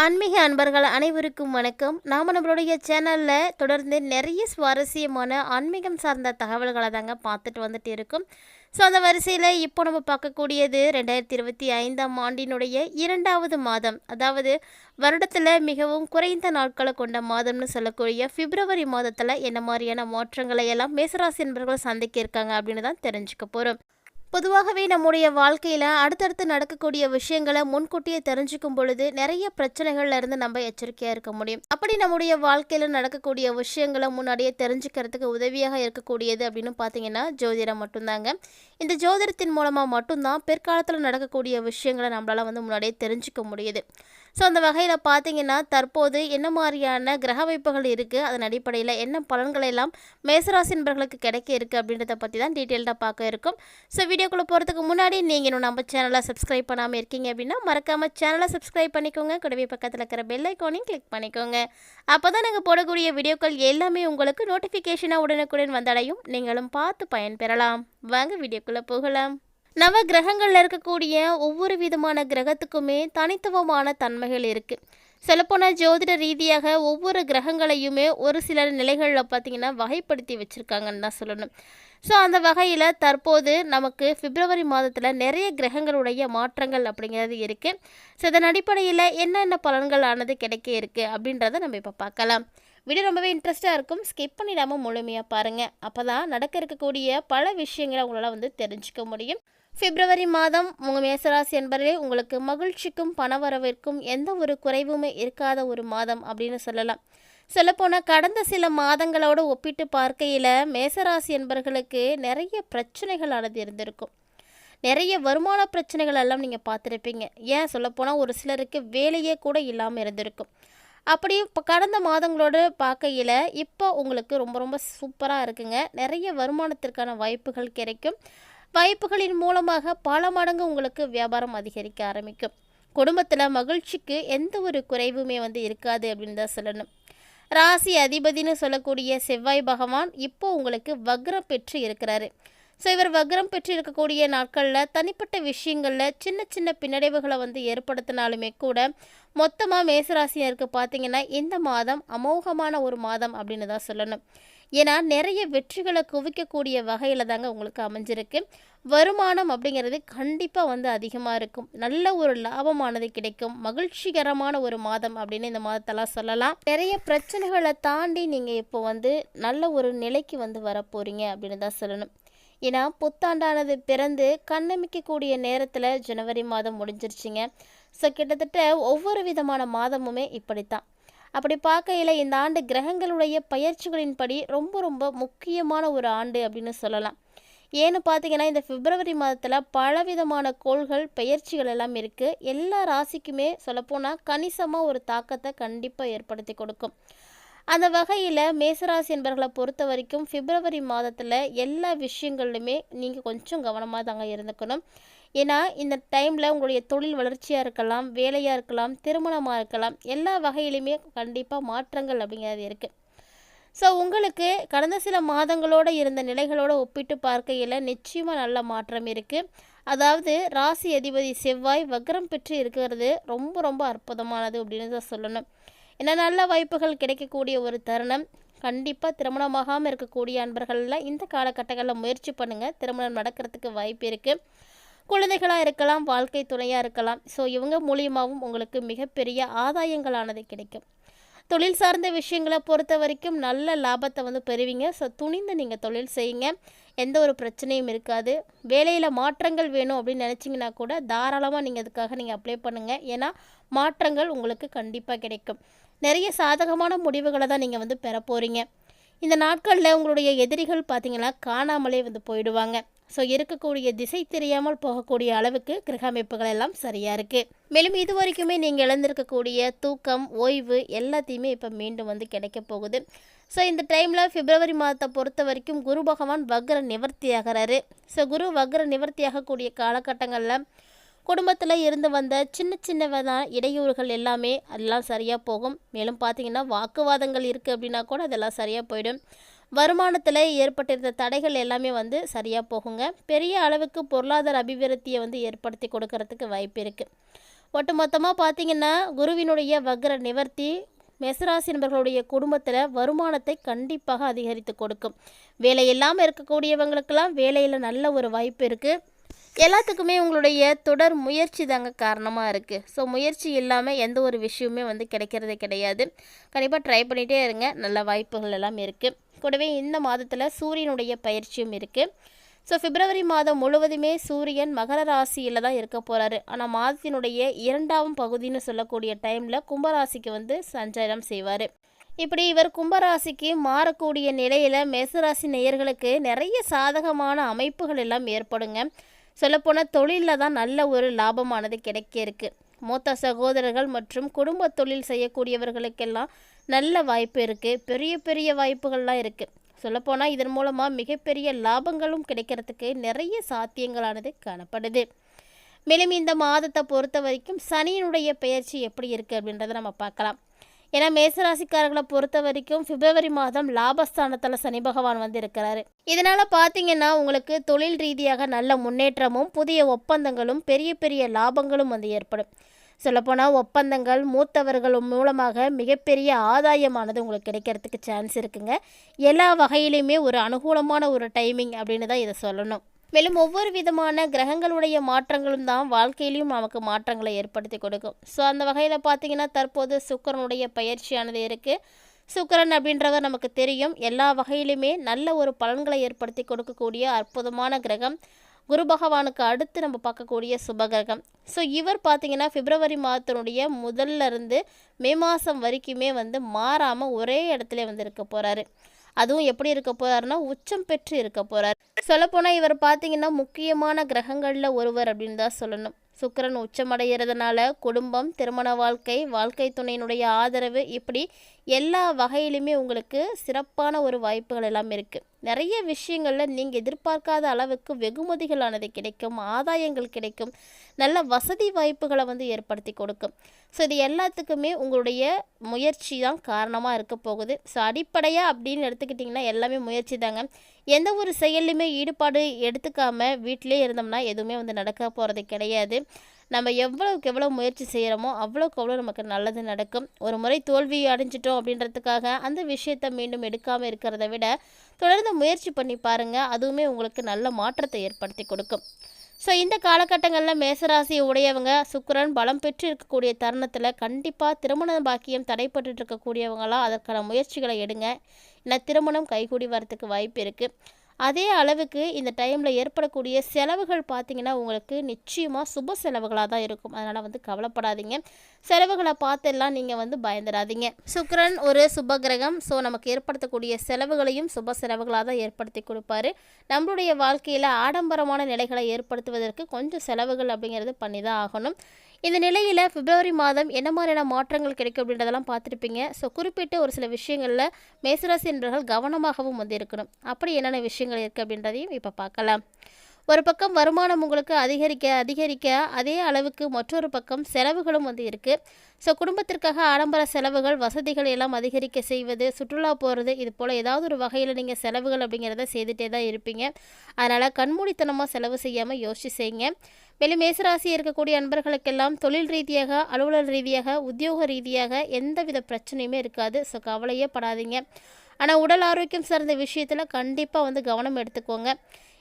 ஆன்மீக அன்பர்கள் அனைவருக்கும் வணக்கம். நாம் நம்மளுடைய சேனலில் தொடர்ந்து நிறைய சுவாரஸ்யமான ஆன்மீகம் சார்ந்த தகவல்களை தாங்க பார்த்துட்டு வந்துட்டு இருக்கோம். ஸோ அந்த வரிசையில் இப்போ நம்ம பார்க்கக்கூடியது ரெண்டாயிரத்தி இருபத்தி ஐந்தாம் ஆண்டினுடைய இரண்டாவது மாதம். அதாவது வருடத்தில் மிகவும் குறைந்த நாட்களை கொண்ட மாதம்னு சொல்லக்கூடிய பிப்ரவரி மாதத்தில் என்ன மாதிரியான மாற்றங்களை எல்லாம் மேசராசி நண்பர்கள் சந்திக்க இருக்காங்க அப்படின்னு தான் தெரிஞ்சுக்க போகிறோம் பொதுவாகவே நம்முடைய வாழ்க்கையில் அடுத்தடுத்து நடக்கக்கூடிய விஷயங்களை முன்கூட்டியே தெரிஞ்சுக்கும் பொழுது நிறைய பிரச்சனைகள்ல இருந்து நம்ம எச்சரிக்கையாக இருக்க முடியும். அப்படி நம்முடைய வாழ்க்கையில் நடக்கக்கூடிய விஷயங்களை முன்னாடியே தெரிஞ்சுக்கிறதுக்கு உதவியாக இருக்கக்கூடியது அப்படின்னு பார்த்தீங்கன்னா ஜோதிடம் மட்டும்தாங்க. இந்த ஜோதிடத்தின் மூலமாக மட்டும்தான் பிற்காலத்தில் நடக்கக்கூடிய விஷயங்களை நம்மளால் வந்து முன்னாடியே தெரிஞ்சுக்க முடியுது. ஸோ அந்த வகையில் பார்த்தீங்கன்னா தற்போது என்ன மாதிரியான கிரக அமைப்புகள் இருக்குது அதன் அடிப்படையில் என்ன பலன்கள் எல்லாம் மேசராசி நண்பர்களுக்கு கிடைக்க இருக்குது அப்படின்றத பற்றி தான் டீட்டெயில்டாக பார்க்க இருக்கும். ஸோ வீடியோக்குள்ளே போகிறதுக்கு முன்னாடி நீங்கள் இன்னும் நம்ம சேனலை சப்ஸ்கிரைப் பண்ணாமல் இருக்கீங்க அப்படின்னா மறக்காமல் சேனலை சப்ஸ்கிரைப் பண்ணிக்கோங்க. கூடவே பக்கத்தில் இருக்கிற பெல் ஐக்கானையும் கிளிக் பண்ணிக்கோங்க. அப்போ தான் நாங்கள் போடக்கூடிய வீடியோக்கள் எல்லாமே உங்களுக்கு நோட்டிஃபிகேஷனாக உடனுக்குடன் வந்தடையும். நீங்களும் பார்த்து பயன்பெறலாம். வாங்க வீடியோக்குள்ளே போகலாம். நவ கிரகங்களில் இருக்கக்கூடிய ஒவ்வொரு விதமான கிரகத்துக்குமே தனித்துவமான தன்மைகள் இருக்குது சொல்லப்போனால் ஜோதிட ரீதியாக ஒவ்வொரு கிரகங்களையுமே ஒரு சில நிலைகளில் பார்த்தீங்கன்னா வகைப்படுத்தி வச்சுருக்காங்கன்னு தான் சொல்லணும். ஸோ அந்த வகையில் தற்போது நமக்கு பிப்ரவரி மாதத்தில் நிறைய கிரகங்களுடைய மாற்றங்கள் அப்படிங்கிறது இருக்குது ஸோ இதன் அடிப்படையில் என்னென்ன பலன்கள் ஆனது கிடைக்க இருக்குது அப்படின்றத நம்ம இப்போ பார்க்கலாம். வீடியோ ரொம்பவே இன்ட்ரெஸ்ட்டாக இருக்கும். ஸ்கிப் பண்ணிடாமல் முழுமையாக பாருங்கள் அப்போ தான் நடக்க இருக்கக்கூடிய பல விஷயங்களை உங்களால் வந்து தெரிஞ்சுக்க முடியும். பிப்ரவரி மாதம் உங்கள் மேசராசி என்பதிலே உங்களுக்கு மகிழ்ச்சிக்கும் பணவரவிற்கும் எந்த ஒரு குறைவுமே இருக்காத ஒரு மாதம் அப்படின்னு சொல்லலாம். சொல்லப்போனால் கடந்த சில மாதங்களோடு ஒப்பிட்டு பார்க்கையில் மேசராசி என்பர்களுக்கு நிறைய பிரச்சனைகளானது இருந்திருக்கும். நிறைய வருமான பிரச்சனைகள் எல்லாம் நீங்கள் பார்த்துருப்பீங்க. ஏன் சொல்லப்போனால் ஒரு சிலருக்கு வேலையே கூட இல்லாமல் இருந்திருக்கும். அப்படி இப்போ கடந்த மாதங்களோடு பார்க்கையில் இப்போ உங்களுக்கு ரொம்ப ரொம்ப சூப்பராக இருக்குங்க. நிறைய வருமானத்திற்கான வாய்ப்புகள் கிடைக்கும். வாய்ப்புகளின் மூலமாக பல மடங்கு உங்களுக்கு வியாபாரம் அதிகரிக்க ஆரம்பிக்கும். குடும்பத்தில் மகிழ்ச்சிக்கு எந்த ஒரு குறைவுமே வந்து இருக்காது அப்படின்னு தான் சொல்லணும். ராசி அதிபதினு சொல்லக்கூடிய செவ்வாய் பகவான் இப்போ உங்களுக்கு வக்ரம் பெற்று இருக்கிறாரு. ஸோ இவர் வக்ரம் பெற்று இருக்கக்கூடிய நாட்களில் தனிப்பட்ட விஷயங்களில் சின்ன சின்ன பின்னடைவுகளை வந்து ஏற்படுத்தினாலுமே கூட மொத்தமாக மேசராசினருக்கு பார்த்தீங்கன்னா இந்த மாதம் அமோகமான ஒரு மாதம் அப்படின்னு தான் சொல்லணும். ஏன்னா நிறைய வெற்றிகளை குவிக்கக்கூடிய வகையில் தாங்க உங்களுக்கு அமைஞ்சிருக்கு. வருமானம் அப்படிங்கிறது கண்டிப்பாக வந்து அதிகமாக இருக்கும். நல்ல ஒரு லாபமானது கிடைக்கும். மகிழ்ச்சிகரமான ஒரு மாதம் அப்படின்னு இந்த மாதத்தெல்லாம் சொல்லலாம். நிறைய பிரச்சனைகளை தாண்டி நீங்கள் இப்போ வந்து நல்ல ஒரு நிலைக்கு வந்து வரப்போகிறீங்க அப்படின்னு தான் சொல்லணும். ஏன்னா புத்தாண்டானது பிறந்து கண்ணமிக்கக்கூடிய நேரத்தில் ஜனவரி மாதம் முடிஞ்சிருச்சுங்க. ஸோ கிட்டத்தட்ட ஒவ்வொரு விதமான மாதமுமே இப்படித்தான். அப்படி பார்க்கையில் இந்த ஆண்டு கிரகங்களுடைய பயிற்சிகளின்படி ரொம்ப ரொம்ப முக்கியமான ஒரு ஆண்டு அப்படின்னு சொல்லலாம். ஏன்னு பார்த்தீங்கன்னா இந்த பிப்ரவரி மாதத்தில் பலவிதமான கோள்கள் பயிற்சிகள் எல்லாம் இருக்குது எல்லா ராசிக்குமே சொல்லப்போனால் கணிசமாக ஒரு தாக்கத்தை கண்டிப்பாக ஏற்படுத்தி கொடுக்கும். அந்த வகையில் மேசராசி என்பர்களை பொறுத்த வரைக்கும் பிப்ரவரி மாதத்தில் எல்லா விஷயங்கள்லையுமே நீங்கள் கொஞ்சம் கவனமாக தாங்க இருந்துக்கணும். ஏன்னா இந்த டைமில் உங்களுடைய தொழில் வளர்ச்சியாக இருக்கலாம் வேலையாக இருக்கலாம் திருமணமாக இருக்கலாம் எல்லா வகையிலுமே கண்டிப்பாக மாற்றங்கள் அப்படிங்கிறது இருக்குது ஸோ உங்களுக்கு கடந்த சில மாதங்களோடு இருந்த நிலைகளோடு ஒப்பிட்டு பார்க்கையில் நிச்சயமாக நல்ல மாற்றம் இருக்குது அதாவது ராசி அதிபதி செவ்வாய் வக்ரம் பெற்று இருக்கிறது ரொம்ப ரொம்ப அற்புதமானது அப்படின்னு தான் சொல்லணும். ஏன்னா நல்ல வாய்ப்புகள் கிடைக்கக்கூடிய ஒரு தருணம். கண்டிப்பாக திருமணமாகாமல் இருக்கக்கூடிய அன்பர்களில் இந்த காலகட்டங்களில் முயற்சி பண்ணுங்கள் திருமணம் நடக்கிறதுக்கு வாய்ப்பு இருக்குது குழந்தைகளாக இருக்கலாம் வாழ்க்கை துணையாக இருக்கலாம். ஸோ இவங்க மூலியமாகவும் உங்களுக்கு மிகப்பெரிய ஆதாயங்களானது கிடைக்கும். தொழில் சார்ந்த விஷயங்களை பொறுத்த வரைக்கும் நல்ல லாபத்தை வந்து பெறுவீங்க. ஸோ துணிந்து நீங்கள் தொழில் செய்யுங்க. எந்த ஒரு பிரச்சனையும் இருக்காது. வேலையில் மாற்றங்கள் வேணும் அப்படின்னு நினச்சிங்கன்னா கூட தாராளமாக நீங்கள் அதுக்காக நீங்கள் அப்ளை பண்ணுங்கள் ஏன்னா மாற்றங்கள் உங்களுக்கு கண்டிப்பாக கிடைக்கும். நிறைய சாதகமான முடிவுகளை தான் நீங்கள் வந்து பெற போகிறீங்க இந்த நாட்களில் உங்களுடைய எதிரிகள் பார்த்தீங்கன்னா காணாமலே வந்து போயிடுவாங்க. ஸோ இருக்கக்கூடிய திசை தெரியாமல் போகக்கூடிய அளவுக்கு கிரக அமைப்புகள் எல்லாம் சரியாக இருக்குது மேலும் இது வரைக்குமே நீங்கள் இழந்திருக்கக்கூடிய தூக்கம் ஓய்வு எல்லாத்தையுமே இப்போ மீண்டும் வந்து கிடைக்க போகுது. ஸோ இந்த டைமில் பிப்ரவரி மாதத்தை பொறுத்த வரைக்கும் குரு பகவான் வக்ர நிவர்த்தி ஆகிறாரு ஸோ குரு வக்ர நிவர்த்தி ஆகக்கூடிய காலகட்டங்களில் குடும்பத்தில் இருந்து வந்த சின்ன சின்னவதான் இடையூறுகள் எல்லாமே அதெல்லாம் சரியாக போகும். மேலும் பார்த்தீங்கன்னா வாக்குவாதங்கள் இருக்குது அப்படின்னா கூட அதெல்லாம் சரியாக போயிடும். வருமானத்தில் ஏற்பட்டிருந்த தடைகள் எல்லாமே வந்து சரியாக போகுங்க. பெரிய அளவுக்கு பொருளாதார அபிவிருத்தியை வந்து ஏற்படுத்தி கொடுக்கறதுக்கு வாய்ப்பு இருக்குது ஒட்டுமொத்தமாக பார்த்தீங்கன்னா குருவினுடைய வக்ர நிவர்த்தி மேசராசி நபர்களுடைய குடும்பத்தில் வருமானத்தை கண்டிப்பாக அதிகரித்து கொடுக்கும். வேலை இல்லாமல் இருக்கக்கூடியவங்களுக்கெல்லாம் வேலையில் நல்ல ஒரு வாய்ப்பு இருக்குது எல்லாத்துக்குமே உங்களுடைய தொடர் முயற்சி தாங்க காரணமாக இருக்குது ஸோ முயற்சி இல்லாமல் எந்த ஒரு விஷயமே வந்து கிடைக்கிறதே கிடையாது. கண்டிப்பாக ட்ரை பண்ணிகிட்டே இருங்க. நல்ல வாய்ப்புகள் எல்லாம் இருக்குது கூடவே இந்த மாதத்தில் சூரியனுடைய பயிற்சியும் இருக்குது ஸோ பிப்ரவரி மாதம் முழுவதுமே சூரியன் மகர ராசியில் தான் இருக்க போகிறாரு ஆனால் மாதத்தினுடைய இரண்டாம் பகுதின்னு சொல்லக்கூடிய டைமில் கும்பராசிக்கு வந்து சஞ்சாரம் செய்வார். இப்படி இவர் கும்பராசிக்கு மாறக்கூடிய நிலையில் மேசராசி நேயர்களுக்கு நிறைய சாதகமான அமைப்புகள் எல்லாம் ஏற்படுங்க. சொல்லப்போனால் தொழிலில் தான் நல்ல ஒரு லாபமானது கிடைக்க இருக்குது மூத்த சகோதரர்கள் மற்றும் குடும்ப தொழில் செய்யக்கூடியவர்களுக்கெல்லாம் நல்ல வாய்ப்பு இருக்குது பெரிய பெரிய வாய்ப்புகள்லாம் இருக்குது சொல்லப்போனால் இதன் மூலமாக மிகப்பெரிய லாபங்களும் கிடைக்கிறதுக்கு நிறைய சாத்தியங்களானது காணப்படுது. மேலும் இந்த மாதத்தை பொறுத்த வரைக்கும் சனியினுடைய பெயர்ச்சி எப்படி இருக்குது அப்படின்றத நம்ம பார்க்கலாம். ஏன்னா மேசராசிக்காரர்களை பொறுத்த வரைக்கும் பிப்ரவரி மாதம் லாபஸ்தானத்தில் சனி பகவான் வந்து இருக்கிறாரு இதனால் பார்த்தீங்கன்னா உங்களுக்கு தொழில் ரீதியாக நல்ல முன்னேற்றமும் புதிய ஒப்பந்தங்களும் பெரிய பெரிய லாபங்களும் வந்து ஏற்படும். சொல்லப்போனால் ஒப்பந்தங்கள் மூத்தவர்கள் மூலமாக மிகப்பெரிய ஆதாயமானது உங்களுக்கு கிடைக்கிறதுக்கு சான்ஸ் இருக்குங்க. எல்லா வகையிலையுமே ஒரு அனுகூலமான ஒரு டைமிங் அப்படின்னு தான் இதை சொல்லணும். மேலும் ஒவ்வொரு விதமான கிரகங்களுடைய மாற்றங்களும் தான் வாழ்க்கையிலையும் நமக்கு மாற்றங்களை ஏற்படுத்தி கொடுக்கும். ஸோ அந்த வகையில் பார்த்தீங்கன்னா தற்போது சுக்கரனுடைய பயிற்சியானது இருக்குது சுக்கரன் அப்படின்றவர் நமக்கு தெரியும். எல்லா வகையிலுமே நல்ல ஒரு பலன்களை ஏற்படுத்தி கொடுக்கக்கூடிய அற்புதமான கிரகம். குரு பகவானுக்கு அடுத்து நம்ம பார்க்கக்கூடிய சுபகிரகம் ஸோ இவர் பார்த்தீங்கன்னா பிப்ரவரி மாதத்தினுடைய முதல்ல இருந்து மே மாதம் வரைக்குமே வந்து மாறாமல் ஒரே இடத்துல வந்து இருக்க போகிறாரு அதுவும் எப்படி இருக்க போகிறாருன்னா உச்சம் பெற்று இருக்க போறார். சொல்லப்போனால் இவர் பார்த்தீங்கன்னா முக்கியமான கிரகங்களில் ஒருவர் அப்படின்னு தான் சொல்லணும். சுக்கிரன் உச்சமடைகிறதுனால குடும்பம் திருமண வாழ்க்கை வாழ்க்கை துணையினுடைய ஆதரவு இப்படி எல்லா வகையிலுமே உங்களுக்கு சிறப்பான ஒரு வாய்ப்புகள் எல்லாம் இருக்குது நிறைய விஷயங்களில் நீங்கள் எதிர்பார்க்காத அளவுக்கு வெகுமதிகளானது கிடைக்கும் ஆதாயங்கள் கிடைக்கும் நல்ல வசதி வாய்ப்புகளை வந்து ஏற்படுத்தி கொடுக்கும். ஸோ இது எல்லாத்துக்குமே உங்களுடைய முயற்சி தான் காரணமாக இருக்க போகுது. ஸோ அடிப்படையாக அப்படின்னு எடுத்துக்கிட்டிங்கன்னா எல்லாமே முயற்சி தாங்க. எந்த ஒரு செயல்லையுமே ஈடுபாடு எடுத்துக்காமல் வீட்டிலே இருந்தோம்னா எதுவுமே வந்து நடக்க போகிறது கிடையாது. நம்ம எவ்வளோக்கு எவ்வளோ முயற்சி செய்கிறோமோ அவ்வளோக்கு அவ்வளோ நமக்கு நல்லது நடக்கும். ஒரு முறை தோல்வி அடைஞ்சிட்டோம் அப்படின்றதுக்காக அந்த விஷயத்தை மீண்டும் எடுக்காமல் இருக்கிறத விட தொடர்ந்து முயற்சி பண்ணி பாருங்கள் அதுவுமே உங்களுக்கு நல்ல மாற்றத்தை ஏற்படுத்தி கொடுக்கும். ஸோ இந்த காலகட்டங்களில் மேசராசி உடையவங்க சுக்கரன் பலம் பெற்று இருக்கக்கூடிய தருணத்தில் கண்டிப்பாக திருமண பாக்கியம் தடைப்பட்டு இருக்கக்கூடியவங்களாம் அதற்கான முயற்சிகளை எடுங்க. ஏன்னா திருமணம் கைகூடி வரத்துக்கு வாய்ப்பு இருக்குது அதே அளவுக்கு இந்த டைமில் ஏற்படக்கூடிய செலவுகள் பார்த்தீங்கன்னா உங்களுக்கு நிச்சயமாக சுப செலவுகளாக தான் இருக்கும். அதனால் வந்து கவலைப்படாதீங்க. செலவுகளை பார்த்தெல்லாம் நீங்கள் வந்து பயந்துடாதீங்க. சுக்கரன் ஒரு சுப கிரகம். ஸோ நமக்கு ஏற்படுத்தக்கூடிய செலவுகளையும் சுப செலவுகளாக தான் ஏற்படுத்தி கொடுப்பாரு. நம்மளுடைய வாழ்க்கையில் ஆடம்பரமான நிலைகளை ஏற்படுத்துவதற்கு கொஞ்சம் செலவுகள் அப்படிங்கிறது பண்ணி தான் ஆகணும். இந்த நிலையில் பிப்ரவரி மாதம் என்ன மாதிரியான மாற்றங்கள் கிடைக்கும் அப்படின்றதெல்லாம் பார்த்துருப்பீங்க. ஸோ குறிப்பிட்டு ஒரு சில விஷயங்களில் மேசராசி என்பவர்கள் கவனமாகவும் வந்து இருக்கணும் அப்படி என்னென்ன விஷயங்கள் இருக்குது அப்படின்றதையும் இப்போ பார்க்கலாம். ஒரு பக்கம் வருமானம் உங்களுக்கு அதிகரிக்க அதிகரிக்க அதே அளவுக்கு மற்றொரு பக்கம் செலவுகளும் வந்து இருக்குது ஸோ குடும்பத்திற்காக ஆடம்பர செலவுகள் வசதிகள் எல்லாம் அதிகரிக்க செய்வது சுற்றுலா போகிறது இது போல் ஏதாவது ஒரு வகையில் நீங்கள் செலவுகள் அப்படிங்கிறத செய்துகிட்டே தான் இருப்பீங்க. அதனால் கண்மூடித்தனமாக செலவு செய்யாமல் யோசிச்சு செய்யுங்க. மேலும் மேசராசி இருக்கக்கூடிய அன்பர்களுக்கெல்லாம் தொழில் ரீதியாக அலுவலர் ரீதியாக உத்தியோக ரீதியாக எந்தவித பிரச்சனையுமே இருக்காது. ஸோ கவலையே படாதீங்க. ஆனால் உடல் ஆரோக்கியம் சார்ந்த விஷயத்தில் கண்டிப்பாக வந்து கவனம் எடுத்துக்கோங்க.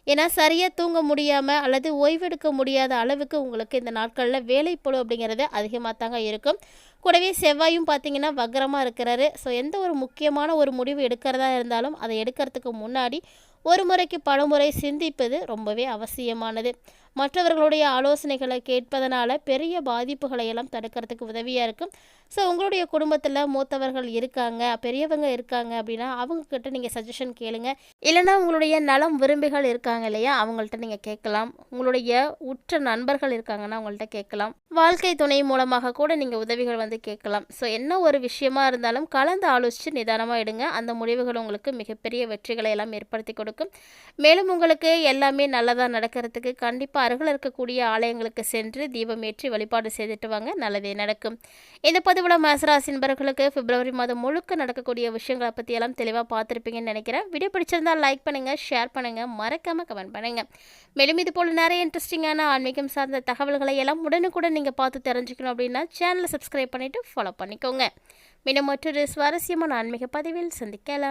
ஏன்னா சரியாக தூங்க முடியாமல் அல்லது ஓய்வெடுக்க முடியாத அளவுக்கு உங்களுக்கு இந்த நாட்களில் வேலைப்பழு அப்படிங்கிறது அதிகமாக தாங்க இருக்கும். கூடவே செவ்வாயும் பார்த்தீங்கன்னா வக்கரமாக இருக்கிறாரு. ஸோ எந்த ஒரு முக்கியமான ஒரு முடிவு எடுக்கிறதா இருந்தாலும் அதை எடுக்கிறதுக்கு முன்னாடி ஒரு முறைக்கு பலமுறை சிந்திப்பது ரொம்பவே அவசியமானது. மற்றவர்களுடைய ஆலோசனைகளை கேட்பதனால பெரிய பாதிப்புகளை எல்லாம் தடுக்கிறதுக்கு உதவியாக இருக்கும். ஸோ உங்களுடைய குடும்பத்தில் மூத்தவர்கள் இருக்காங்க பெரியவங்க இருக்காங்க அப்படின்னா அவங்கக்கிட்ட நீங்கள் சஜஷன் கேளுங்க. இல்லைனா உங்களுடைய நலம் விரும்பிகள் இருக்காங்க இல்லையா அவங்கள்ட்ட நீங்கள் கேட்கலாம். உங்களுடைய உற்ற நண்பர்கள் இருக்காங்கன்னா அவங்கள்ட்ட கேட்கலாம். வாழ்க்கை துணை மூலமாக கூட நீங்கள் உதவிகள் வந்து கேட்கலாம். ஸோ என்ன ஒரு விஷயமா இருந்தாலும் கலந்து ஆலோசித்து நிதானமாக எடுங்க. அந்த முடிவுகள் உங்களுக்கு மிகப்பெரிய வெற்றிகளை எல்லாம் ஏற்படுத்தி கொடுக்கும். மேலும் உங்களுக்கு எல்லாமே நல்லதாக நடக்கிறதுக்கு கண்டிப்பாக கண்டிப்பாக அருகில் இருக்கக்கூடிய ஆலயங்களுக்கு சென்று தீபம் ஏற்றி வழிபாடு செய்துட்டு வாங்க. நல்லதே நடக்கும். இந்த பதிவில் மேசராசி நண்பர்களுக்கு பிப்ரவரி மாதம் முழுக்க நடக்கக்கூடிய விஷயங்களை பற்றி எல்லாம் தெளிவாக பார்த்துருப்பீங்கன்னு நினைக்கிறேன். வீடியோ பிடிச்சிருந்தால் லைக் பண்ணுங்கள் ஷேர் பண்ணுங்கள் மறக்காமல் கமெண்ட் பண்ணுங்கள் மேலும் இது போல் நிறைய இன்ட்ரெஸ்டிங்கான ஆன்மீகம் சார்ந்த தகவல்களை எல்லாம் உடனுக்குடன் நீங்கள் பார்த்து தெரிஞ்சுக்கணும் அப்படின்னா சேனலை சப்ஸ்கிரைப் பண்ணிவிட்டு ஃபாலோ பண்ணிக்கோங்க. மீண்டும் மற்றொரு சுவாரஸ்யமான ஆன்மீக பதிவில் சந்திக்கலாம்.